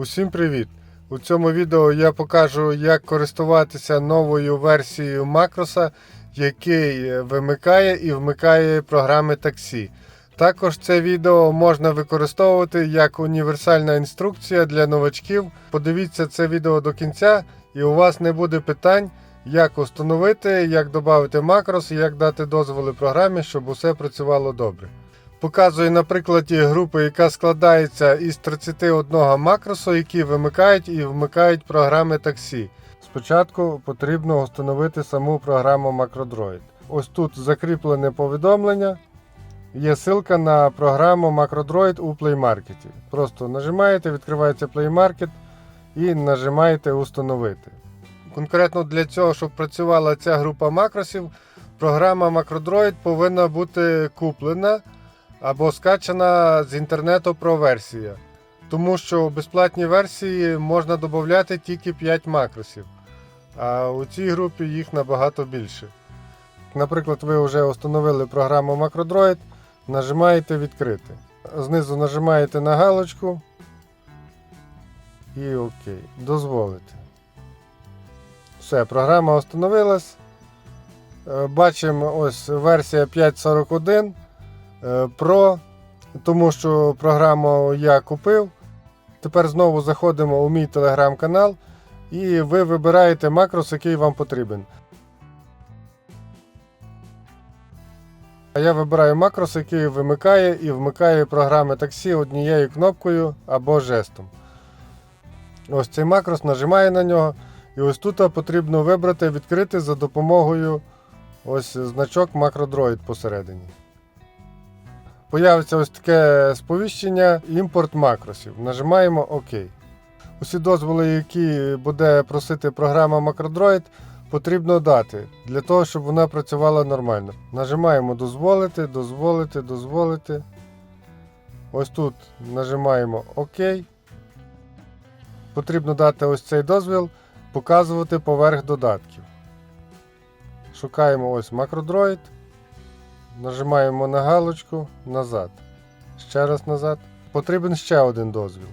Усім привіт! У цьому відео я покажу, як користуватися новою версією макроса, який вимикає і вмикає програми таксі. Також це відео можна використовувати як універсальна інструкція для новачків. Подивіться це відео до кінця, і у вас не буде питань, як установити, як додати макрос як дати дозволи програмі, щоб усе працювало добре. Показую на прикладі групи, яка складається із 31 макросу, які вимикають і вмикають програми таксі. Спочатку потрібно встановити саму програму MacroDroid. Ось тут закріплене повідомлення. Є ссылка на програму MacroDroid у Play Market. Просто нажимаєте, відкривається Play Market і нажимаєте Установити. Конкретно для цього, щоб працювала ця група макросів, програма MacroDroid повинна бути куплена або скачана з інтернету про версія. Тому що у безплатній версії можна додати тільки 5 макросів, а у цій групі їх набагато більше. Наприклад, ви вже встановили програму MacroDroid, нажимаєте відкрити. Знизу нажимаєте на галочку і ОК. Дозволите. Все, програма встановилась. Е, Бачимо ось версія 5.41 е, Pro, тому що програму я купив. Тепер знову заходимо у мій телеграм-канал і ви вибираєте макрос, який вам потрібен. Я вибираю макрос, який вимикає і вмикає програми таксі однією кнопкою або жестом. Ось цей макрос нажимає на нього. І ось тут потрібно вибрати відкрити за допомогою ось значок MacroDroid посередині. Появиться ось таке сповіщення імпорт макросів. Нажимаємо ОК. Усі дозволи, які буде просити програма MacroDroid, потрібно дати для того, щоб вона працювала нормально. Нажимаємо дозволити, дозволити, дозволити. Ось тут нажимаємо ОК. Потрібно дати ось цей дозвіл показувати поверх додатків. Шукаємо ось MacroDroid. Нажимаємо на галочку назад. Ще раз назад. Потрібен ще один дозвіл.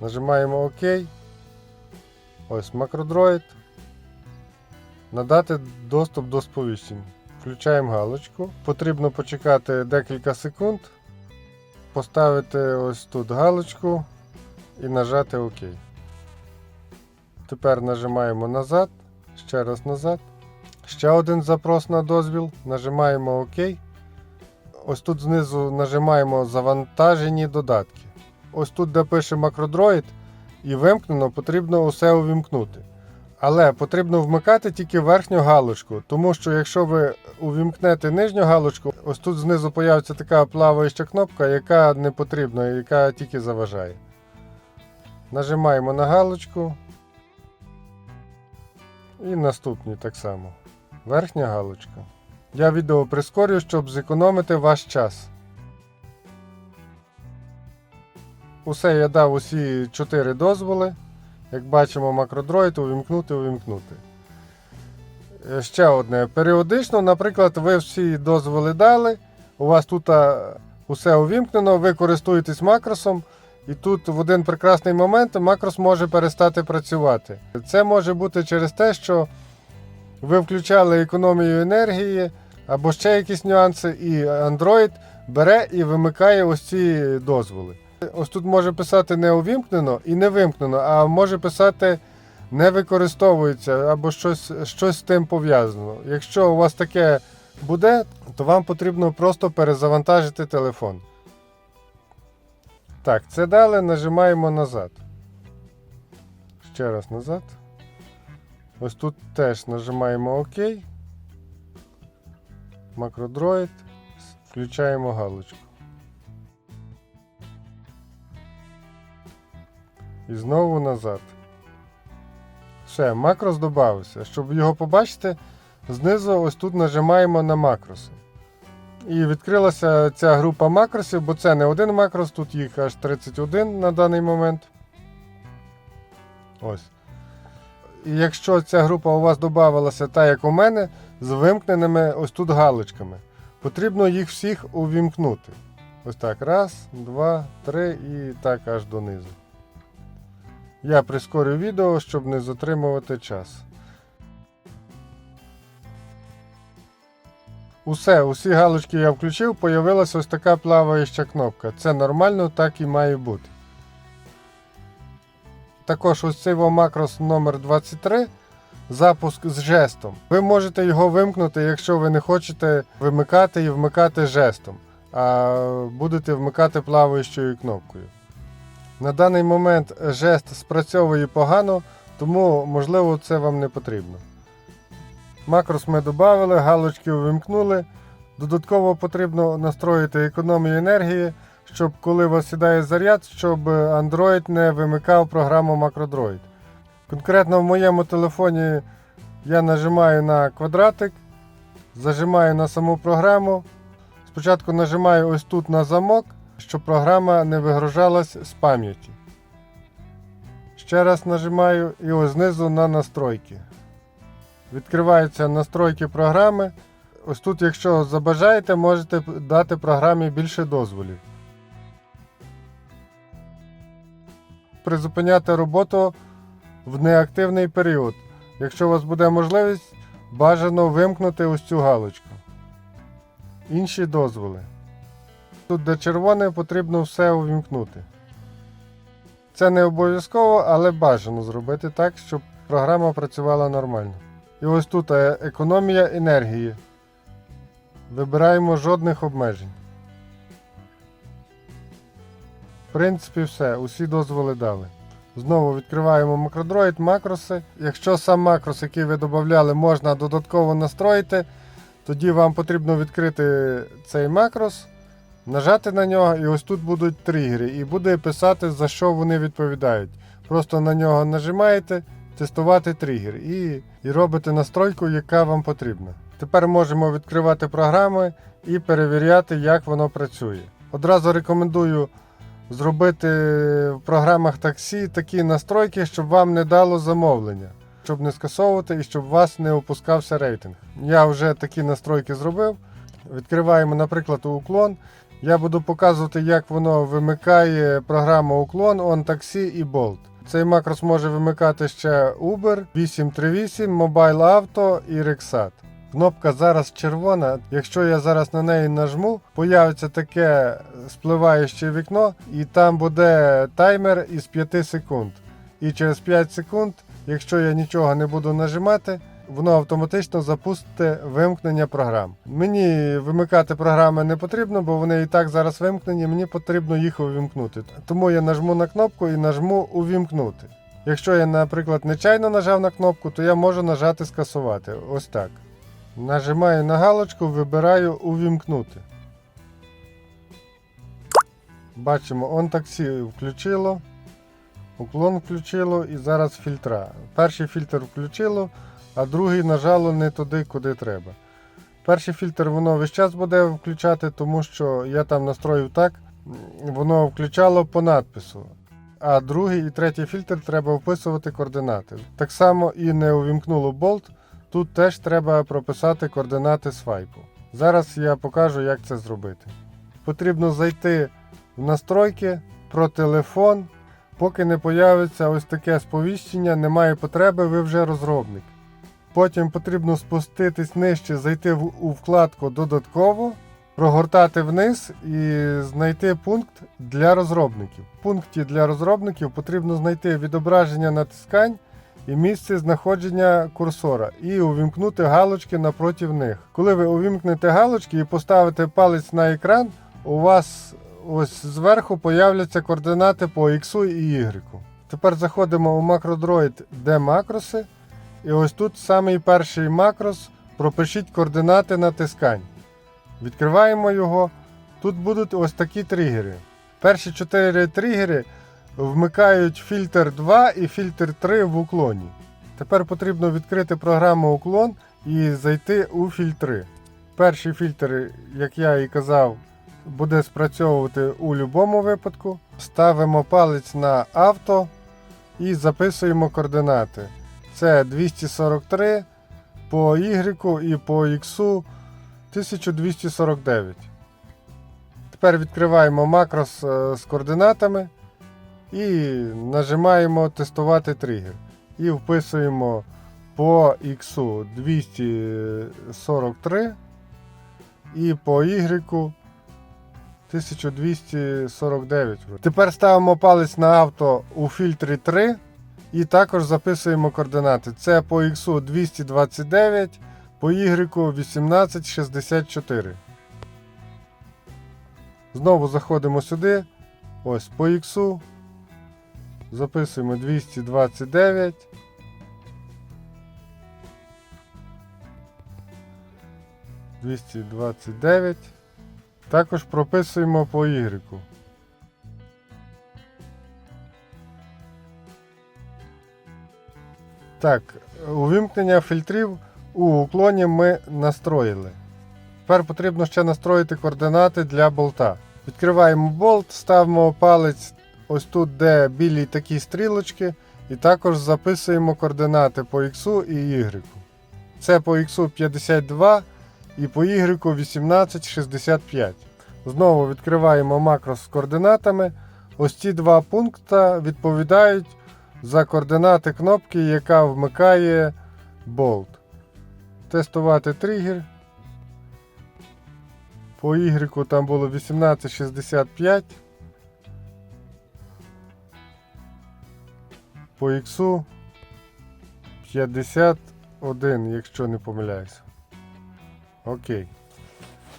Нажимаємо ОК. Ось MacroDroid. Надати доступ до сповіщень. Включаємо галочку. Потрібно почекати декілька секунд. Поставити ось тут галочку і нажати ОК. Тепер нажимаємо назад, ще раз назад. Ще один запрос на дозвіл. Нажимаємо ОК. Ось тут знизу нажимаємо Завантажені додатки. Ось тут, де пише MacroDroid і вимкнено, потрібно усе увімкнути. Але потрібно вмикати тільки верхню галочку, тому що якщо ви увімкнете нижню галочку, ось тут знизу появиться така плаваюча кнопка, яка не потрібна, яка тільки заважає. Нажимаємо на галочку. І наступні так само. Верхня галочка. Я відео прискорю, щоб зекономити ваш час. Усе я дав усі 4 дозволи. Як бачимо, макродроїд увімкнути, увімкнути. Е, Ще одне. Періодично, наприклад, ви всі дозволи дали. У вас тут усе увімкнено, ви користуєтесь макросом. І тут в один прекрасний момент макрос може перестати працювати. Це може бути через те, що ви включали економію енергії або ще якісь нюанси, і Android бере і вимикає ось ці дозволи. Ось тут може писати не увімкнено і не вимкнено, а може писати не використовується або щось, щось з тим пов'язано. Якщо у вас таке буде, то вам потрібно просто перезавантажити телефон. Так, це дали, нажимаємо назад. Ще раз назад. Ось тут теж нажимаємо ОК. Макродроїд. Включаємо галочку. І знову назад. Все, макрос додався. Щоб його побачити, знизу ось тут нажимаємо на макроси. І відкрилася ця група макросів, бо це не один макрос, тут їх аж 31 на даний момент. Ось. І якщо ця група у вас додавалася так, як у мене, з вимкненими ось тут галочками, потрібно їх всіх увімкнути. Ось так. Раз, два, три і так аж донизу. Я прискорю відео, щоб не затримувати час. Усе, усі галочки я включив, появилася ось така плаваюча кнопка. Це нормально, так і має бути. Також ось цей макрос номер 23 запуск з жестом. Ви можете його вимкнути, якщо ви не хочете вимикати і вмикати жестом, а будете вмикати плаваючою кнопкою. На даний момент жест спрацьовує погано, тому можливо це вам не потрібно. Макрос ми додали, галочки увімкнули. Додатково потрібно настроїти економію енергії, щоб коли вас сідає заряд, щоб Android не вимикав програму MacroDroid. Конкретно в моєму телефоні я нажимаю на квадратик, зажимаю на саму програму. Спочатку нажимаю ось тут на замок, щоб програма не вигружалась з пам'яті. Ще раз нажимаю і ось знизу на настройки. Відкриваються настройки програми. Ось тут, якщо забажаєте, можете дати програмі більше дозволів. Призупиняти роботу в неактивний період. Якщо у вас буде можливість, бажано вимкнути ось цю галочку. Інші дозволи. Тут, де червоне, потрібно все увімкнути. Це не обов'язково, але бажано зробити так, щоб програма працювала нормально. І ось тут е, економія енергії. Вибираємо жодних обмежень. Принципі, все, усі дозволи дали. Знову відкриваємо макродроїд, макроси. Якщо сам макрос, який ви додавали, можна додатково настроїти, тоді вам потрібно відкрити цей макрос, нажати на нього, і ось тут будуть тригери, і буде писати, за що вони відповідають. Просто на нього нажимаєте, тестувати тригер і, і робите настройку, яка вам потрібна. Тепер можемо відкривати програми і перевіряти, як воно працює. Одразу рекомендую зробити в програмах таксі такі настройки, щоб вам не дало замовлення, щоб не скасовувати і щоб у вас не опускався рейтинг. Я вже такі настройки зробив. Відкриваємо, наприклад, уклон. Я буду показувати, як воно вимикає програму уклон, on таксі і Bolt. Цей макрос може вимикати ще Uber, 838, Mobile Auto і Rexat. Кнопка зараз червона. Якщо я зараз на неї нажму, появиться таке спливаюче вікно, і там буде таймер із 5 секунд. І через 5 секунд, якщо я нічого не буду нажимати, воно автоматично запустить вимкнення програм. Мені вимикати програми не потрібно, бо вони і так зараз вимкнені, мені потрібно їх увімкнути. Тому я нажму на кнопку і нажму увімкнути. Якщо я, наприклад, нечайно нажав на кнопку, то я можу нажати скасувати. Ось так. Нажимаю на галочку, вибираю увімкнути. Бачимо, он таксі включило, уклон включило і зараз фільтра. Перший фільтр включило, а другий нажало не туди, куди треба. Перший фільтр воно весь час буде включати, тому що я там настроїв так, воно включало по надпису. А другий і третій фільтр треба вписувати координати. Так само і не увімкнуло болт. Тут теж треба прописати координати свайпу. Зараз я покажу, як це зробити. Потрібно зайти в настройки про телефон. Поки не появиться ось таке сповіщення, немає потреби, ви вже розробник. Потім потрібно спуститись нижче, зайти у вкладку Додатково, прогортати вниз і знайти пункт для розробників. В пункті для розробників потрібно знайти відображення натискань і місце знаходження курсора, і увімкнути галочки напроти них. Коли ви увімкнете галочки і поставите палець на екран, у вас ось зверху появляться координати по X і Y. Тепер заходимо у MacroDroid, де макроси. І ось тут самий перший макрос. Пропишіть координати натискань. Відкриваємо його. Тут будуть ось такі тригери. Перші 4 тригери вмикають фільтр 2 і фільтр 3 в уклоні. Тепер потрібно відкрити програму уклон і зайти у фільтри. Перший фільтр, як я і казав, буде спрацьовувати у будь-якому випадку. Ставимо палець на авто і записуємо координати. Це 243 по Y і по X 1249. Тепер відкриваємо макрос е, з координатами і нажимаємо тестувати тригер. І вписуємо по X 243 і по Y 1249. Тепер ставимо палець на авто у фільтрі 3 і також записуємо координати. Це по X 229, по Y 1864. Знову заходимо сюди. Ось по X. Записуємо 229. Двісті двадцять дев'ять. Також прописуємо по Y. Так, увімкнення фільтрів у уклоні ми настроїли. Тепер потрібно ще настроїти координати для болта. Відкриваємо болт, ставимо палець ось тут, де білі такі стрілочки, і також записуємо координати по X і Y. Це по X 52 і по Y 1865. Знову відкриваємо макрос з координатами. Ось ці два пункти відповідають за координати кнопки, яка вмикає болт. Тестувати тригер. По Y там було 1865. По X 51, якщо не помиляюся. Окей.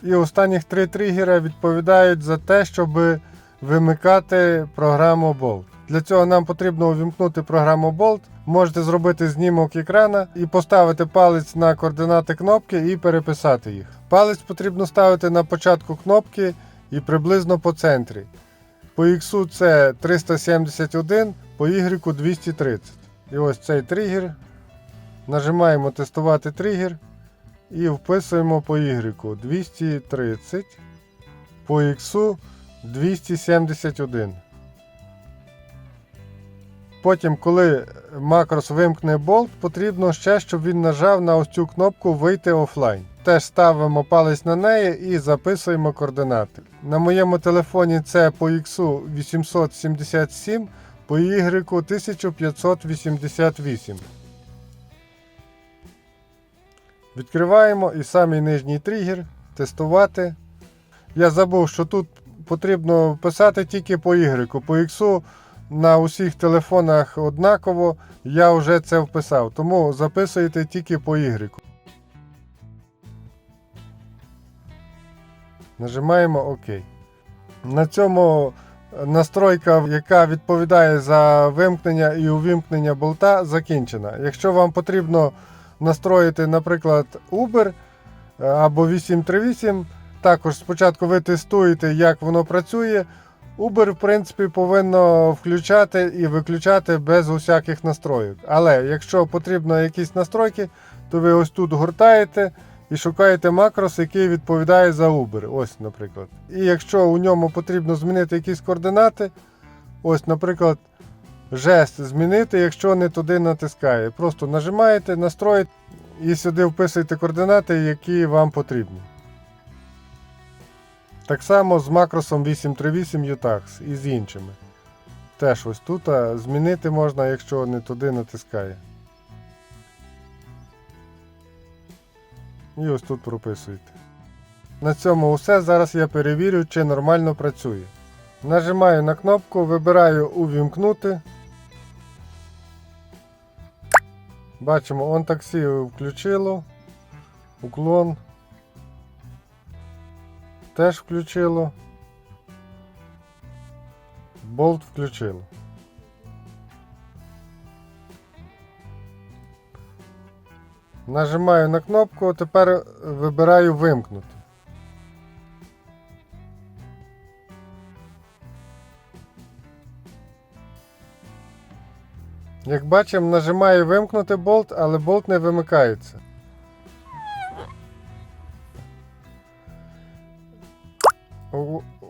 І останніх три тригера відповідають за те, щоб вимикати програму Bolt. Для цього нам потрібно увімкнути програму Bolt. Можете зробити знімок екрана і поставити палець на координати кнопки і переписати їх. Палець потрібно ставити на початку кнопки і приблизно по центрі. По X це 371, по Y 230. І ось цей тригер. Нажимаємо тестувати тригер і вписуємо по Y 230, по X 271. Потім, коли макрос вимкне болт, потрібно ще, щоб він нажав на ось цю кнопку Вийти офлайн. Теж ставимо палець на неї і записуємо координати. На моєму телефоні це по X 877, по Y 1588. Відкриваємо і самий нижній тригер тестувати. Я забув, що тут потрібно писати тільки по Y. По X на усіх телефонах однаково. Я вже це вписав, тому записуйте тільки по Y. Нажимаємо ОК. На цьому настройка, яка відповідає за вимкнення і увімкнення болта, закінчена. Якщо вам потрібно настроїти, наприклад, Uber е, або 838, також спочатку ви тестуєте, як воно працює. Uber, в принципі, повинно включати і виключати без усяких настроїв. Але якщо потрібно якісь настройки, то ви ось тут гортаєте і шукаєте макрос, який відповідає за Uber. Ось, наприклад. І якщо у ньому потрібно змінити якісь координати, ось, наприклад, жест змінити, якщо не туди натискає. Просто нажимаєте, настроїте і сюди вписуєте координати, які вам потрібні. Так само з макросом 838 UTAX і з іншими. Теж ось тут змінити можна, якщо не туди натискає. І ось тут прописуєте. На цьому все. Зараз я перевірю, чи нормально працює. Нажимаю на кнопку, вибираю увімкнути. Бачимо, он таксі включило. Уклон. Теж включило. Болт включило. Нажимаю на кнопку, тепер вибираю вимкнути. Як бачимо, нажимаю вимкнути болт, але болт не вимикається.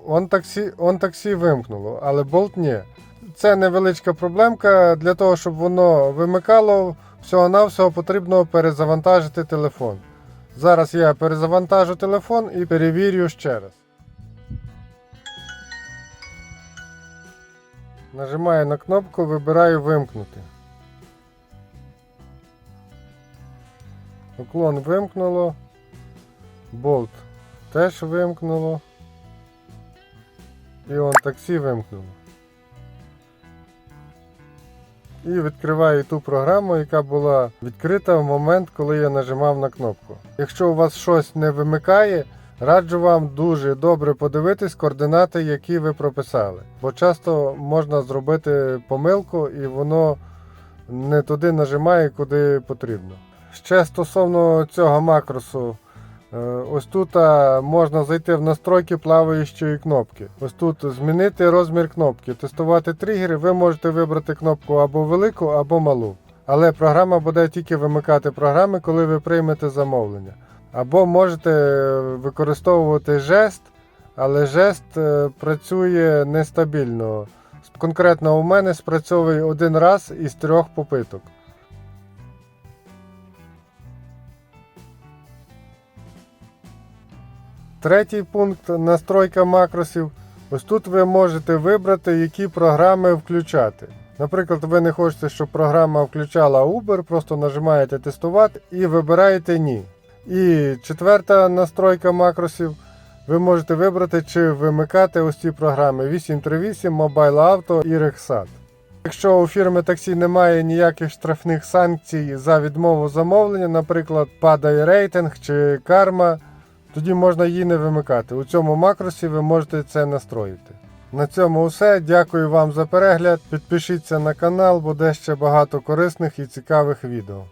Он таксі, он таксі вимкнуло, але болт ні. Це невеличка проблемка. Для того, щоб воно вимикало, всього-навсього потрібно перезавантажити телефон. Зараз я перезавантажу телефон і перевірю ще раз. Нажимаю на кнопку, вибираю вимкнути. Уклон вимкнуло. Болт теж вимкнуло. І он таксі вимкнуло. І відкриваю ту програму, яка була відкрита в момент, коли я нажимав на кнопку. Якщо у вас щось не вимикає, раджу вам дуже добре подивитись координати, які ви прописали. Бо часто можна зробити помилку і воно не туди нажимає, куди потрібно. Ще стосовно цього макросу. Е, Ось тут можна зайти в настройки плаваючої кнопки. Ось тут змінити розмір кнопки, тестувати тригери. Ви можете вибрати кнопку або велику, або малу. Але програма буде тільки вимикати програми, коли ви приймете замовлення. Або можете використовувати жест, але жест е, працює нестабільно. Конкретно у мене спрацьовує один раз із трьох попиток. Третій пункт настройка макросів. Ось тут ви можете вибрати, які програми включати. Наприклад, ви не хочете, щоб програма включала Uber, просто нажимаєте тестувати і вибираєте ні. І четверта настройка макросів. Ви можете вибрати, чи вимикати ось ці програми 838, Mobile Auto і Rexat. Якщо у фірми таксі немає ніяких штрафних санкцій за відмову замовлення, наприклад, падає рейтинг чи карма, тоді можна її не вимикати. У цьому макросі ви можете це настроїти. На цьому все. Дякую вам за перегляд. Підпишіться на канал, буде ще багато корисних і цікавих відео.